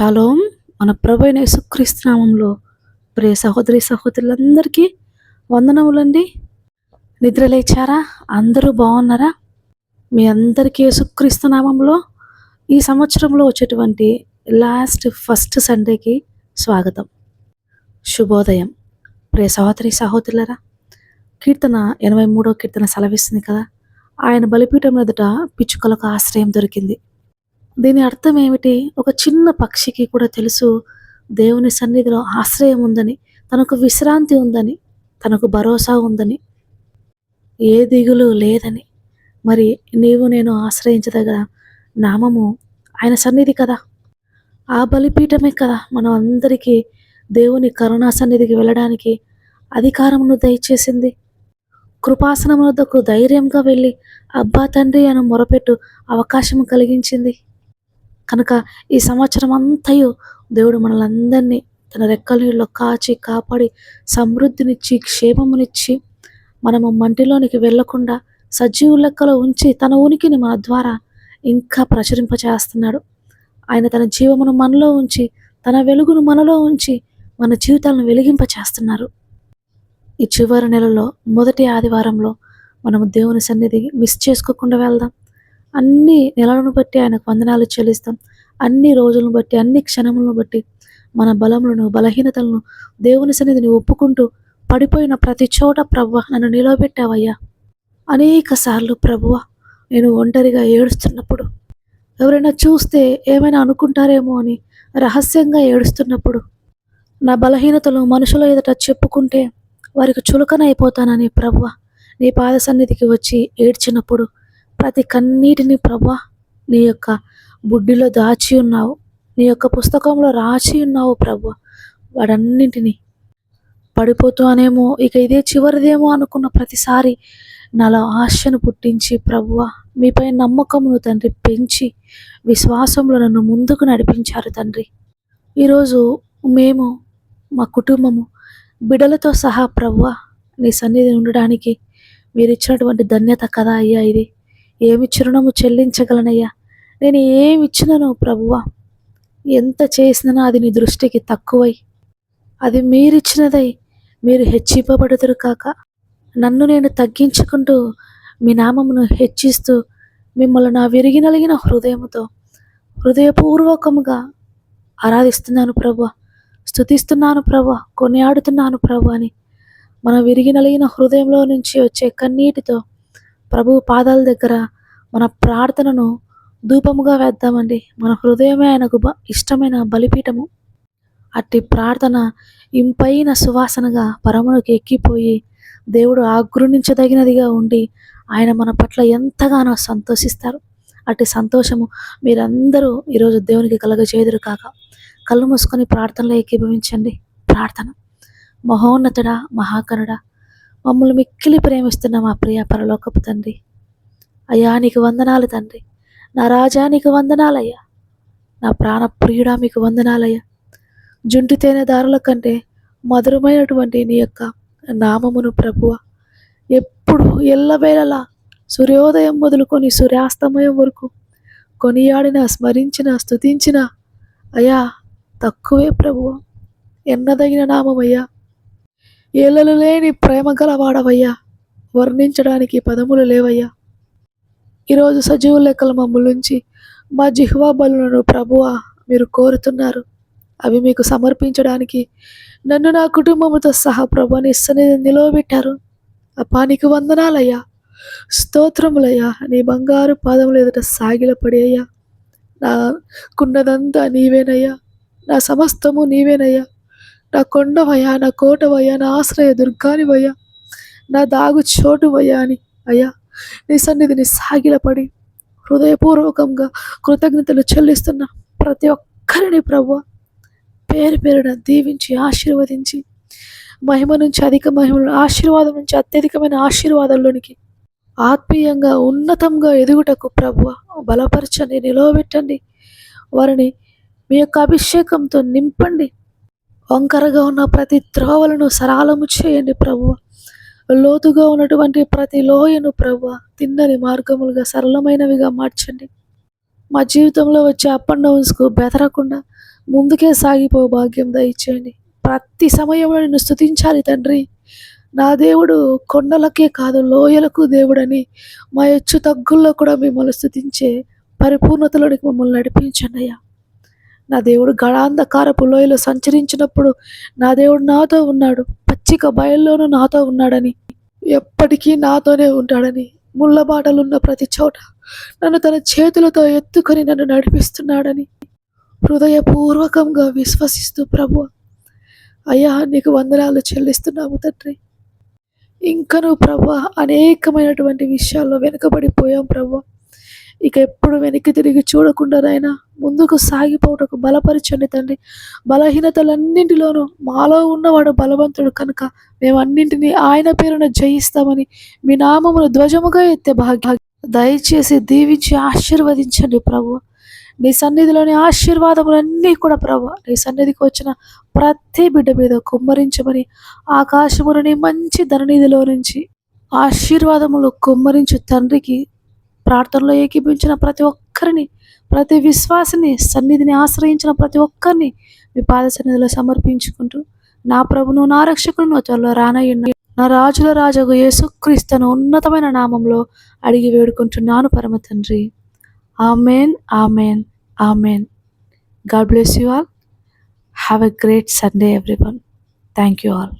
Shalom మన ప్రభు అయిన యేసుక్రీస్తు ప్రియ సహోదరి సహోదరులందరికీ వందనములండి. నిద్ర లేచారా? అందరూ బాగున్నారా? మీ అందరికీ యేసుక్రీస్తు నామంలో ఈ సంవత్సరంలో వచ్చేటువంటి లాస్ట్ ఫస్ట్ సండేకి స్వాగతం. శుభోదయం. ప్రియ సహోదరి సహోదరులరా కీర్తన ఎనభై మూడో కీర్తన సెలవిస్తుంది కదా? ఆయన బలిపీఠం ఎదుట పిచ్చుకలకు ఆశ్రయం దొరికింది. దీని అర్థం ఏమిటి? ఒక చిన్న పక్షికి కూడా తెలుసు దేవుని సన్నిధిలో ఆశ్రయం ఉందని తనకు విశ్రాంతి ఉందని తనకు భరోసా ఉందని ఏ దిగులు లేదని. మరి నీవు నేను ఆశ్రయించదగ నామము ఆయన సన్నిధి కదా? ఆ బలిపీఠమే కదా మనం అందరికీ దేవుని కరుణా సన్నిధికి వెళ్ళడానికి అధికారమును దయచేసింది. కృపాసనం వద్దకు ధైర్యంగా వెళ్ళి అబ్బా తండ్రి అని మొరపెట్టు అవకాశం కలిగించింది. కనుక ఈ సంవత్సరం అంతయు దేవుడు మనలందరినీ తన రెక్కల నీళ్ళలో కాచి కాపాడి సమృద్ధినిచ్చి క్షేమమునిచ్చి మనము మంటిలోనికి వెళ్ళకుండా సజీవు లెక్కలో ఉంచి తన ఉనికిని మన ద్వారా ఇంకా ప్రచురింపచేస్తున్నాడు. ఆయన తన జీవమును మనలో ఉంచి తన వెలుగును మనలో ఉంచి మన జీవితాలను వెలిగింపచేస్తున్నారు. ఈ చివరి నెలలో మొదటి ఆదివారంలో మనము దేవుని సన్నిధి మిస్ చేసుకోకుండా వెళ్దాం. అన్ని నెలలను బట్టి ఆయనకు వందనాలు చెల్లిస్తాం. అన్ని రోజులను బట్టి అన్ని క్షణములను బట్టి మన బలములను బలహీనతలను దేవుని సన్నిధిని ఒప్పుకుంటూ పడిపోయిన ప్రతి చోట ప్రభు నన్ను నిలబెట్టావయ్యా అనేక సార్లు ప్రభువ నేను ఒంటరిగా ఏడుస్తున్నప్పుడు ఎవరైనా చూస్తే ఏమైనా అనుకుంటారేమో అని రహస్యంగా ఏడుస్తున్నప్పుడు నా బలహీనతలు మనుషుల ఎదుట చెప్పుకుంటే వారికి చులకన అయిపోతానని ప్రభువ నీ పాద సన్నిధికి వచ్చి ఏడ్చినప్పుడు ప్రతి కన్నీటిని ప్రభా నీ యొక్క బుడ్డిలో దాచి ఉన్నావు. నీ యొక్క పుస్తకంలో రాసి ఉన్నావు ప్రభు. వాడన్నింటినీ పడిపోతానేమో ఇక ఇదే చివరిదేమో అనుకున్న ప్రతిసారి నాలో ఆశను పుట్టించి ప్రభువ మీపై నమ్మకమును తండ్రి పెంచి విశ్వాసంలో నన్ను ముందుకు నడిపించారు తండ్రి. ఈరోజు మేము మా కుటుంబము బిడలతో సహా ప్రభువ నీ సన్నిధి ఉండడానికి మీరు ఇచ్చినటువంటి ధన్యత కదా అయ్యా ఇది. ఏమి చిరుణము చెల్లించగలనయ్యా? నేను ఏమి ఇచ్చినను ప్రభువా? ఎంత చేసినా అది నీ దృష్టికి తక్కువై. అది మీరిచ్చినదై మీరు హెచ్చింపబడుతురు కాక. నన్ను నేను తగ్గించుకుంటూ మీ నామమును హెచ్చిస్తూ మిమ్మల్ని నా విరిగినలిగిన హృదయముతో హృదయపూర్వకముగా ఆరాధిస్తున్నాను ప్రభు స్థుతిస్తున్నాను ప్రభు కొనియాడుతున్నాను ప్రభు అని మన విరిగినలిగిన హృదయంలో నుంచి వచ్చే కన్నీటితో ప్రభు పాదాల దగ్గర మన ప్రార్థనను ధూపముగా వేద్దామండి. మన హృదయమే ఆయనకు బ- ఇష్టమైన బలిపీఠము. అట్టి ప్రార్థన ఇంపైన సువాసనగా పరమునకు ఎక్కిపోయి దేవుడు ఆగ్రహించదగినదిగా ఉండి ఆయన మన పట్ల ఎంతగానో సంతోషిస్తారు. అట్టి సంతోషము మీరందరూ ఈరోజు దేవునికి కలగజేదురు కాక. కళ్ళు మూసుకొని ప్రార్థనలో ఏకీభవించండి. ప్రార్థన. మహోన్నతుడా మహాకరుడా మమ్మల్ని మిక్కిలి ప్రేమిస్తున్న మా ప్రియ పరలోకపు తండ్రి. అయ్యా నీకు వందనాలు తండ్రి. నా రాజా నీకు వందనాలయ్యా. నా ప్రాణ ప్రియుడా మీకు వందనాలయ్యా. జుంటి తేనె దారుల కంటే మధురమైనటువంటి నీ యొక్క నామమును ప్రభువ. ఎప్పుడు ఎల్లవేళలా సూర్యోదయం మొదలుకొని సూర్యాస్తమయం వరకు కొనియాడిన స్మరించిన స్తుతించిన అయ్యా తక్కువే ప్రభువ. ఎన్నదగిన నామమయ్యా ఏలలు లేని ప్రేమ గలవాడవయ్యా. వర్ణించడానికి పదములు లేవయ్యా. ఈరోజు సజీవ లెక్కల మమ్మల్ని మా జిహ్వా బలులను ప్రభువ మీరు కోరుతున్నారు. అవి మీకు సమర్పించడానికి నన్ను నా కుటుంబముతో సహా ప్రభుని సన్నిధి నిలవబెట్టారు. అపానికి వందనాలయ్యా. స్తోత్రములయ్యా. నీ బంగారు పాదములు ఎదుట సాగిలపడి అయ్యా నాకున్నదంతా నీవేనయ్యా. నా సమస్తము నీవేనయ్యా. నా కొండవయ్యా నా కోటవయ్యా నా ఆశ్రయ దుర్గానివయ్యా నా దాగు చోటువయ్యా అని అయ్యా నీ సన్నిధిని సాగిలపడి హృదయపూర్వకంగా కృతజ్ఞతలు చెల్లిస్తున్న ప్రతి ఒక్కరిని ప్రభు పేరు పేరున దీవించి ఆశీర్వదించి మహిమ నుంచి అధిక మహిమలు ఆశీర్వాదం నుంచి అత్యధికమైన ఆశీర్వాదంలోనికి ఆత్మీయంగా ఉన్నతంగా ఎదుగుటకు ప్రభు బలపరచండి నిలవబెట్టండి వారిని మీ యొక్క అభిషేకంతో నింపండి వంకరగా ఉన్న ప్రతి త్రోవలను సరళము చేయండి ప్రభువ. లోతుగా ఉన్నటువంటి ప్రతి లోయను ప్రభు తిన్నని మార్గములుగా సరళమైనవిగా మార్చండి. మా జీవితంలో వచ్చే అప్ అండ్ డౌన్స్కు బెదరకుండా ముందుకే సాగిపో భాగ్యం దయచేయండి. ప్రతి సమయంలో నిన్ను స్థుతించాలి తండ్రి. నా దేవుడు కొండలకే కాదు లోయలకు దేవుడని మా హెచ్చు తగ్గుల్లో కూడా మిమ్మల్ని స్థుతించే పరిపూర్ణతలోనికి మమ్మల్ని నడిపించండి అయ్యా. నా దేవుడు గణాంధకారపు లోయలో సంచరించినప్పుడు నా దేవుడు నాతో ఉన్నాడు. పచ్చిక బయల్లోనూ నాతో ఉన్నాడని. ఎప్పటికీ నాతోనే ఉంటాడని. ముళ్ళ బాటలున్న ప్రతి చోట నన్ను తన చేతులతో ఎత్తుకొని నన్ను నడిపిస్తున్నాడని. హృదయపూర్వకంగా విశ్వసిస్తూ ప్రభు అయ్యా నీకు వందనాలు చెల్లిస్తున్నాము తండ్రి. ఇంకను ప్రభు అనేకమైనటువంటి విషయాల్లో వెనుకబడిపోయాం ప్రభు. ఇక ఎప్పుడు వెనక్కి తిరిగి చూడకుండా నాయనా ముందుకు సాగిపోవటకు బలపరచండి తండ్రి. బలహీనతలన్నింటిలోనూ మాలో ఉన్నవాడు బలవంతుడు కనుక మేమన్నింటినీ ఆయన పేరున జయిస్తామని మీ నామమును ధ్వజముగా ఎత్తే భాగ్య. దయచేసి దీవించి ఆశీర్వదించండి ప్రభు. నీ సన్నిధిలోని ఆశీర్వాదములన్నీ కూడా ప్రభు నీ సన్నిధికి వచ్చిన ప్రతి బిడ్డ మీద కుమ్మరించమని ఆకాశములని మంచి ధననిధిలో నుంచి ఆశీర్వాదములు కుమ్మరించు తండ్రికి ప్రార్థనలో ఏకీపించిన ప్రతి ఒక్కరిని ప్రతి విశ్వాసిని సన్నిధిని ఆశ్రయించిన ప్రతి ఒక్కరిని మీ పాద సన్నిధిలో సమర్పించుకుంటూ నా ప్రభును నా రక్షకును త్వరలో రానయ్యున్న నా రాజుల రాజగు యేసుక్రీస్తును ఉన్నతమైన నామంలో అడిగి వేడుకుంటున్నాను పరమ తండ్రి. Amen amen amen. God bless you all. Have a great Sunday everyone. Thank you all.